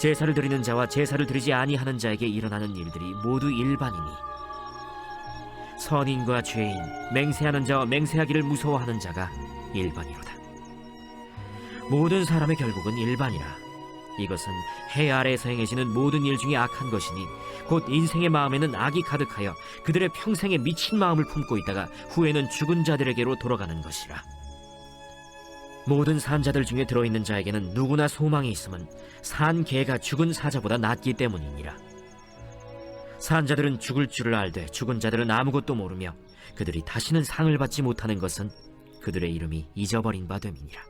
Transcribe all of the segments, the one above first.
제사를 드리는 자와 제사를 드리지 아니하는 자에게 일어나는 일들이 모두 일반이니 선인과 죄인, 맹세하는 자와 맹세하기를 무서워하는 자가 일반이로다. 모든 사람의 결국은 일반이라. 이것은 해 아래에서 행해지는 모든 일 중에 악한 것이니 곧 인생의 마음에는 악이 가득하여 그들의 평생에 미친 마음을 품고 있다가 후에는 죽은 자들에게로 돌아가는 것이라. 모든 산자들 중에 들어있는 자에게는 누구나 소망이 있음은 산 개가 죽은 사자보다 낫기 때문이니라. 산자들은 죽을 줄을 알되 죽은 자들은 아무것도 모르며 그들이 다시는 상을 받지 못하는 것은 그들의 이름이 잊어버린 바 됨이니라.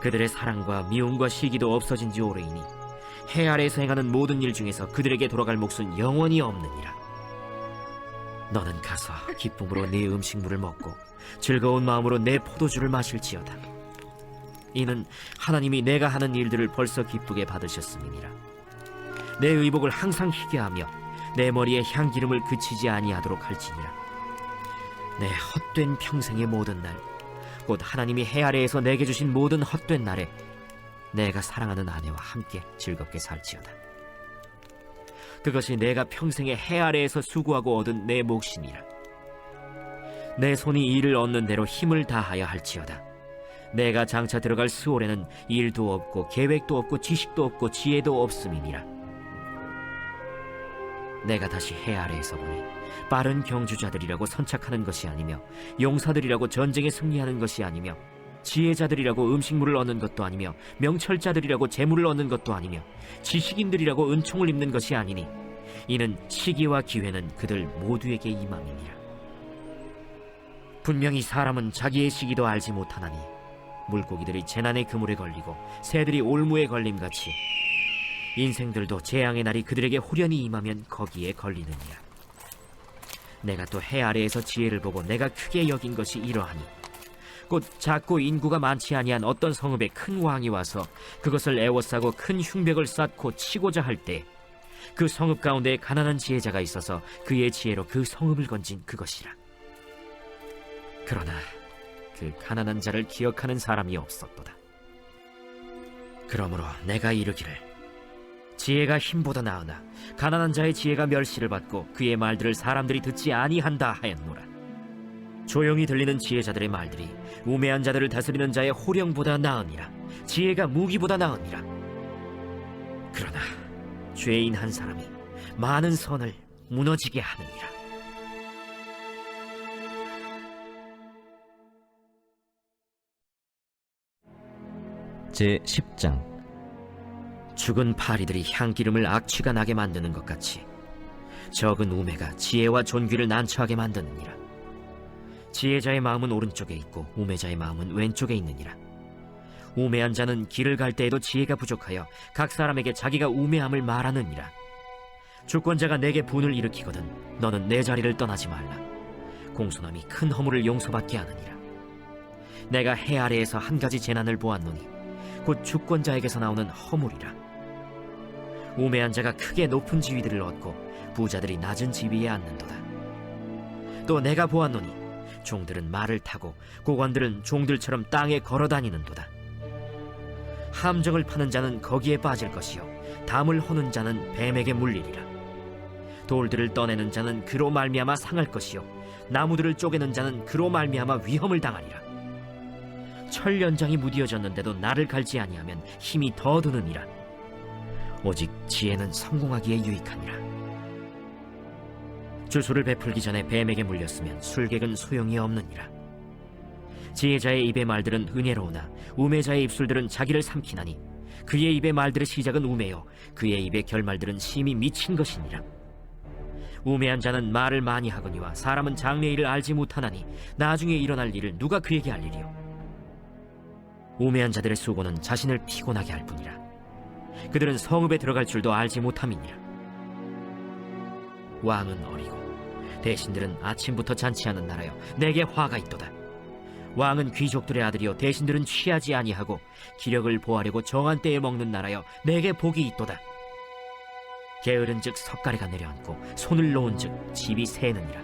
그들의 사랑과 미움과 시기도 없어진 지 오래이니 해 아래에서 행하는 모든 일 중에서 그들에게 돌아갈 몫은 영원히 없느니라. 너는 가서 기쁨으로 네 음식물을 먹고 즐거운 마음으로 내 포도주를 마실지어다. 이는 하나님이 내가 하는 일들을 벌써 기쁘게 받으셨음이니라. 내 의복을 항상 희게 하며 내 머리에 향기름을 그치지 아니하도록 할지니라. 내 헛된 평생의 모든 날, 곧 하나님이 해 아래에서 내게 주신 모든 헛된 날에 내가 사랑하는 아내와 함께 즐겁게 살지어다. 그것이 내가 평생에 해 아래에서 수고하고 얻은 내 몫이니라. 내 손이 일을 얻는 대로 힘을 다하여 할지어다. 내가 장차 들어갈 수월에는 일도 없고 계획도 없고 지식도 없고 지혜도 없음이니라. 내가 다시 해 아래에서 보니 빠른 경주자들이라고 선착하는 것이 아니며 용사들이라고 전쟁에 승리하는 것이 아니며 지혜자들이라고 음식물을 얻는 것도 아니며 명철자들이라고 재물을 얻는 것도 아니며 지식인들이라고 은총을 입는 것이 아니니 이는 시기와 기회는 그들 모두에게 임함이니라 분명히 사람은 자기의 시기도 알지 못하나니 물고기들이 재난의 그물에 걸리고 새들이 올무에 걸림같이 인생들도 재앙의 날이 그들에게 홀연히 임하면 거기에 걸리느니라. 내가 또 해 아래에서 지혜를 보고 내가 크게 여긴 것이 이러하니 곧 작고 인구가 많지 아니한 어떤 성읍에 큰 왕이 와서 그것을 애워싸고 큰 흉벽을 쌓고 치고자 할 때 그 성읍 가운데 가난한 지혜자가 있어서 그의 지혜로 그 성읍을 건진 그것이라. 그러나 그 가난한 자를 기억하는 사람이 없었도다. 그러므로 내가 이르기를 지혜가 힘보다 나으나 가난한 자의 지혜가 멸시를 받고 그의 말들을 사람들이 듣지 아니한다 하였노라. 조용히 들리는 지혜자들의 말들이 우매한 자들을 다스리는 자의 호령보다 나으니라. 지혜가 무기보다 나으니라. 그러나 죄인 한 사람이 많은 선을 무너지게 하느니라. 제 10장 죽은 파리들이 향기름을 악취가 나게 만드는 것 같이 적은 우매가 지혜와 존귀를 난처하게 만드느니라. 지혜자의 마음은 오른쪽에 있고 우매자의 마음은 왼쪽에 있느니라. 우매한 자는 길을 갈 때에도 지혜가 부족하여 각 사람에게 자기가 우매함을 말하느니라. 주권자가 내게 분을 일으키거든 너는 내 자리를 떠나지 말라. 공손함이 큰 허물을 용서받게 하느니라. 내가 해 아래에서 한 가지 재난을 보았노니 곧 주권자에게서 나오는 허물이라. 우매한 자가 크게 높은 지위들을 얻고 부자들이 낮은 지위에 앉는도다. 또 내가 보았노니 종들은 말을 타고 고관들은 종들처럼 땅에 걸어 다니는도다. 함정을 파는 자는 거기에 빠질 것이요 담을 허는 자는 뱀에게 물리리라. 돌들을 떠내는 자는 그로 말미암아 상할 것이요 나무들을 쪼개는 자는 그로 말미암아 위험을 당하리라. 철 연장이 무디어졌는데도 나를 갈지 아니하면 힘이 더 드느니라. 오직 지혜는 성공하기에 유익하니라. 주술을 베풀기 전에 뱀에게 물렸으면 술객은 소용이 없느니라. 지혜자의 입의 말들은 은혜로우나 우매자의 입술들은 자기를 삼키나니 그의 입의 말들의 시작은 우매요 그의 입의 결말들은 심히 미친 것이니라. 우매한 자는 말을 많이 하거니와 사람은 장래 일을 알지 못하나니 나중에 일어날 일을 누가 그에게 알리리요. 우매한 자들의 수고는 자신을 피곤하게 할 뿐이라. 그들은 성읍에 들어갈 줄도 알지 못함이니라. 왕은 어리고 대신들은 아침부터 잔치하는 나라여 내게 화가 있도다 왕은 귀족들의 아들이요 대신들은 취하지 아니하고 기력을 보하려고 정한 때에 먹는 나라여 내게 복이 있도다 게으른즉 석가래가 내려앉고 손을 놓은즉 집이 새느니라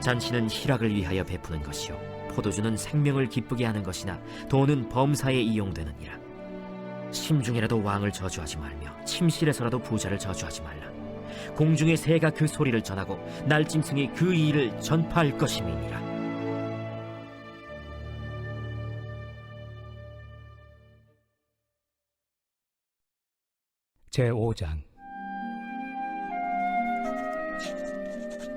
잔치는 희락을 위하여 베푸는 것이요 포도주는 생명을 기쁘게 하는 것이나 돈은 범사에 이용되느니라. 심중이라도 왕을 저주하지 말며 침실에서라도 부자를 저주하지 말라. 공중의 새가 그 소리를 전하고 날짐승이 그 일을 전파할 것임이니라. 제5장.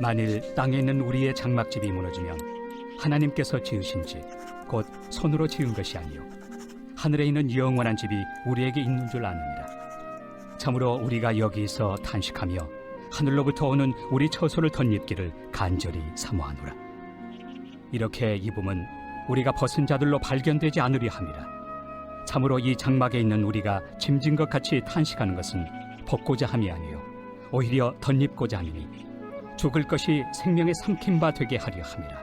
만일 땅에 있는 우리의 장막집이 무너지면 하나님께서 지으신 집곧 손으로 지은 것이 아니요. 하늘에 있는 영원한 집이 우리에게 있는 줄 아느니라 참으로 우리가 여기서 탄식하며 하늘로부터 오는 우리 처소를 덧입기를 간절히 사모하노라. 이렇게 입음은 우리가 벗은 자들로 발견되지 않으려 함이라. 참으로 이 장막에 있는 우리가 짐진 것 같이 탄식하는 것은 벗고자 함이 아니요. 오히려 덧입고자 함이니 죽을 것이 생명의 삼킨 바 되게 하려 함이라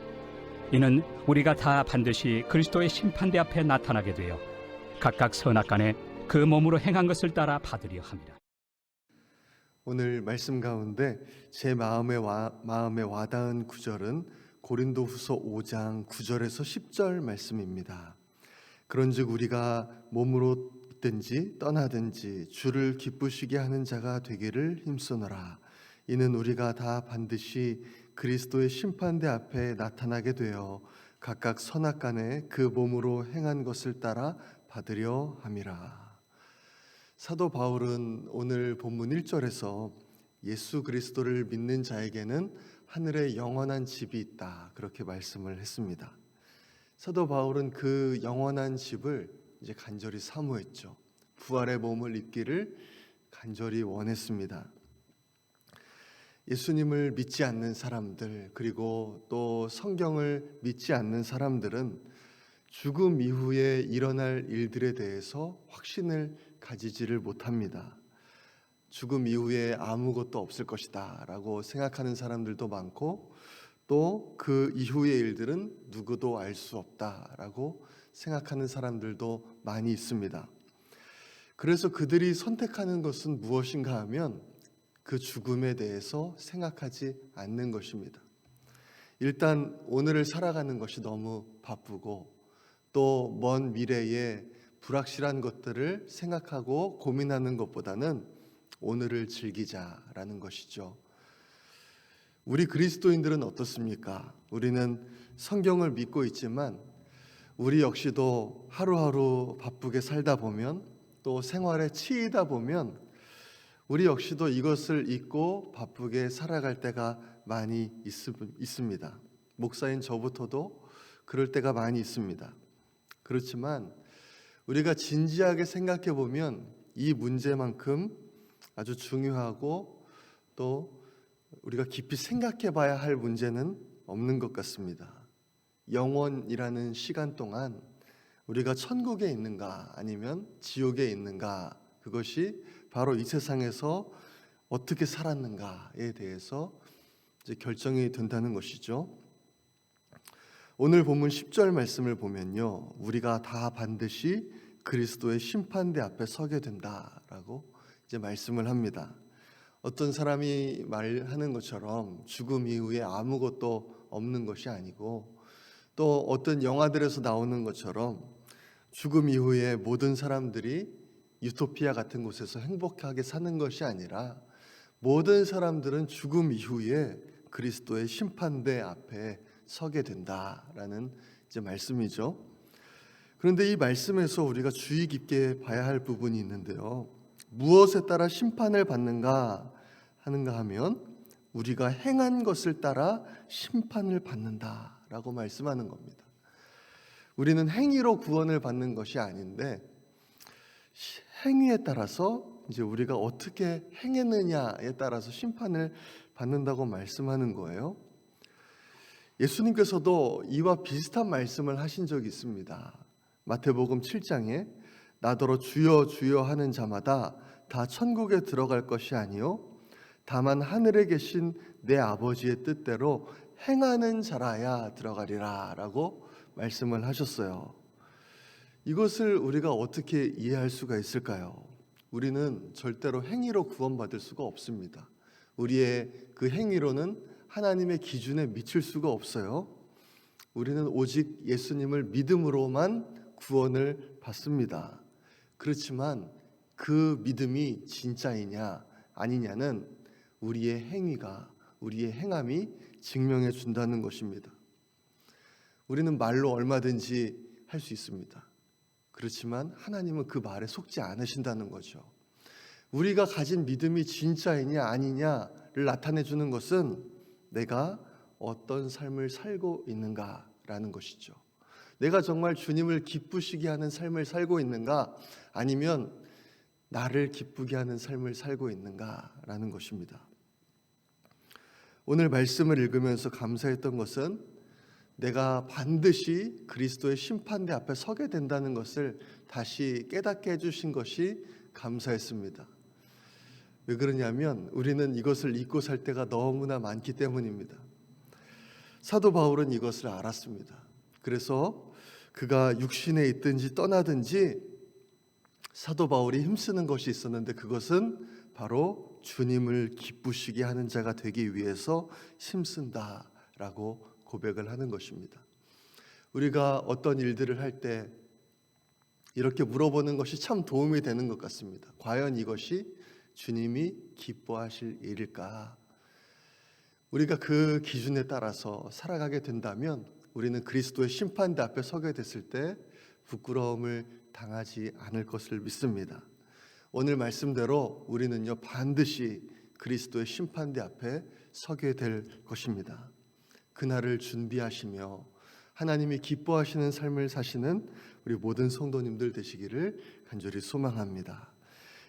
이는 우리가 다 반드시 그리스도의 심판대 앞에 나타나게 되어 각각 선악간에 그 몸으로 행한 것을 따라 받으려 함이라. 오늘 말씀 가운데 제 마음에 와, 마음에 와닿은 구절은 고린도후서 5장 9절에서 10절 말씀입니다. 그런즉 우리가 몸으로 있든지 떠나든지 주를 기쁘시게 하는 자가 되기를 힘쓰노라. 이는 우리가 다 반드시 그리스도의 심판대 앞에 나타나게 되어 각각 선악간에 그 몸으로 행한 것을 따라 받으려 함이라. 사도 바울은 오늘 본문 1절에서 예수 그리스도를 믿는 자에게는 하늘에 영원한 집이 있다. 그렇게 말씀을 했습니다. 사도 바울은 그 영원한 집을 이제 간절히 사모했죠. 부활의 몸을 입기를 간절히 원했습니다. 예수님을 믿지 않는 사람들, 그리고 또 성경을 믿지 않는 사람들은 죽음 이후에 일어날 일들에 대해서 확신을 가지지를 못합니다. 죽음 이후에 아무것도 없을 것이다 라고 생각하는 사람들도 많고 또 그 이후의 일들은 누구도 알 수 없다라고 생각하는 사람들도 많이 있습니다. 그래서 그들이 선택하는 것은 무엇인가 하면 그 죽음에 대해서 생각하지 않는 것입니다. 일단 오늘을 살아가는 것이 너무 바쁘고 또 먼 미래에 불확실한 것들을 생각하고 고민하는 것보다는 오늘을 즐기자라는 것이죠. 우리 그리스도인들은 어떻습니까? 우리는 성경을 믿고 있지만 우리 역시도 하루하루 바쁘게 살다 보면 또 생활에 치이다 보면 우리 역시도 이것을 잊고 바쁘게 살아갈 때가 많이 있, 있습니다. 목사인 저부터도 그럴 때가 많이 있습니다. 그렇지만 우리가 진지하게 생각해 보면 이 문제만큼 아주 중요하고 또 우리가 깊이 생각해 봐야 할 문제는 없는 것 같습니다. 영원이라는 시간 동안 우리가 천국에 있는가 아니면 지옥에 있는가 그것이 바로 이 세상에서 어떻게 살았는가에 대해서 이제 결정이 된다는 것이죠. 오늘 본문 10절 말씀을 보면요. 우리가 다 반드시 그리스도의 심판대 앞에 서게 된다라고 이제 말씀을 합니다. 어떤 사람이 말하는 것처럼 죽음 이후에 아무것도 없는 것이 아니고 또 어떤 영화들에서 나오는 것처럼 죽음 이후에 모든 사람들이 유토피아 같은 곳에서 행복하게 사는 것이 아니라 모든 사람들은 죽음 이후에 그리스도의 심판대 앞에 서게 된다라는 이제 말씀이죠. 그런데 이 말씀에서 우리가 주의 깊게 봐야 할 부분이 있는데요. 무엇에 따라 심판을 받는가 하는가 하면 우리가 행한 것을 따라 심판을 받는다라고 말씀하는 겁니다. 우리는 행위로 구원을 받는 것이 아닌데 시- 행위에 따라서 이제 우리가 어떻게 행했느냐에 따라서 심판을 받는다고 말씀하는 거예요. 예수님께서도 이와 비슷한 말씀을 하신 적이 있습니다. 마태복음 7장에 나더러 주여 주여 하는 자마다 다 천국에 들어갈 것이 아니요 다만 하늘에 계신 내 아버지의 뜻대로 행하는 자라야 들어가리라라고 말씀을 하셨어요. 이것을 우리가 어떻게 이해할 수가 있을까요? 우리는 절대로 행위로 구원받을 수가 없습니다. 우리의 그 행위로는 하나님의 기준에 미칠 수가 없어요. 우리는 오직 예수님을 믿음으로만 구원을 받습니다. 그렇지만 그 믿음이 진짜이냐 아니냐는 우리의 행위가 우리의 행함이 증명해 준다는 것입니다. 우리는 말로 얼마든지 할 수 있습니다. 그렇지만 하나님은 그 말에 속지 않으신다는 거죠. 우리가 가진 믿음이 진짜이냐 아니냐를 나타내 주는 것은 내가 어떤 삶을 살고 있는가라는 것이죠. 내가 정말 주님을 기쁘시게 하는 삶을 살고 있는가 아니면 나를 기쁘게 하는 삶을 살고 있는가라는 것입니다. 오늘 말씀을 읽으면서 감사했던 것은 내가 반드시 그리스도의 심판대 앞에 서게 된다는 것을 다시 깨닫게 해주신 것이 감사했습니다. 왜 그러냐면 우리는 이것을 잊고 살 때가 너무나 많기 때문입니다. 사도 바울은 이것을 알았습니다. 그래서 그가 육신에 있든지 떠나든지 사도 바울이 힘쓰는 것이 있었는데 그것은 바로 주님을 기쁘시게 하는 자가 되기 위해서 힘쓴다라고 고백을 하는 것입니다. 우리가 어떤 일들을 할 때 이렇게 물어보는 것이 참 도움이 되는 것 같습니다. 과연 이것이 주님이 기뻐하실 일일까? 우리가 그 기준에 따라서 살아가게 된다면 우리는 그리스도의 심판대 앞에 서게 됐을 때 부끄러움을 당하지 않을 것을 믿습니다. 오늘 말씀대로 우리는요 반드시 그리스도의 심판대 앞에 서게 될 것입니다. 그날을 준비하시며 하나님이 기뻐하시는 삶을 사시는 우리 모든 성도님들 되시기를 간절히 소망합니다.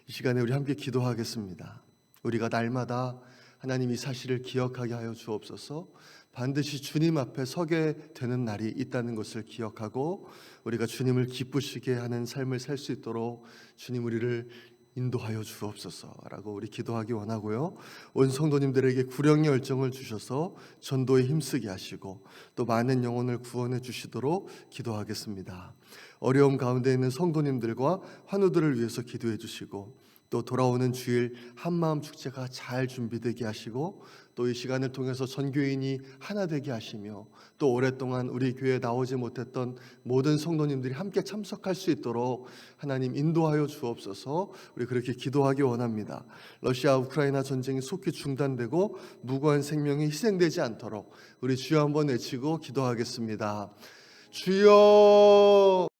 이 시간에 우리 함께 기도하겠습니다. 우리가 날마다 하나님 이 사실을 기억하게 하여 주옵소서. 반드시 주님 앞에 서게 되는 날이 있다는 것을 기억하고 우리가 주님을 기쁘시게 하는 삶을 살 수 있도록 주님 우리를 인도하여 주옵소서라고 우리 기도하기 원하고요. 온 성도님들에게 구령의 열정을 주셔서 전도에 힘쓰게 하시고 또 많은 영혼을 구원해 주시도록 기도하겠습니다. 어려움 가운데 있는 성도님들과 환우들을 위해서 기도해 주시고 또 돌아오는 주일 한마음 축제가 잘 준비되게 하시고 또 이 시간을 통해서 전교인이 하나 되게 하시며 또 오랫동안 우리 교회에 나오지 못했던 모든 성도님들이 함께 참석할 수 있도록 하나님 인도하여 주옵소서 우리 그렇게 기도하기 원합니다. 러시아 우크라이나 전쟁이 속히 중단되고 무고한 생명이 희생되지 않도록 우리 주여 한번 외치고 기도하겠습니다. 주여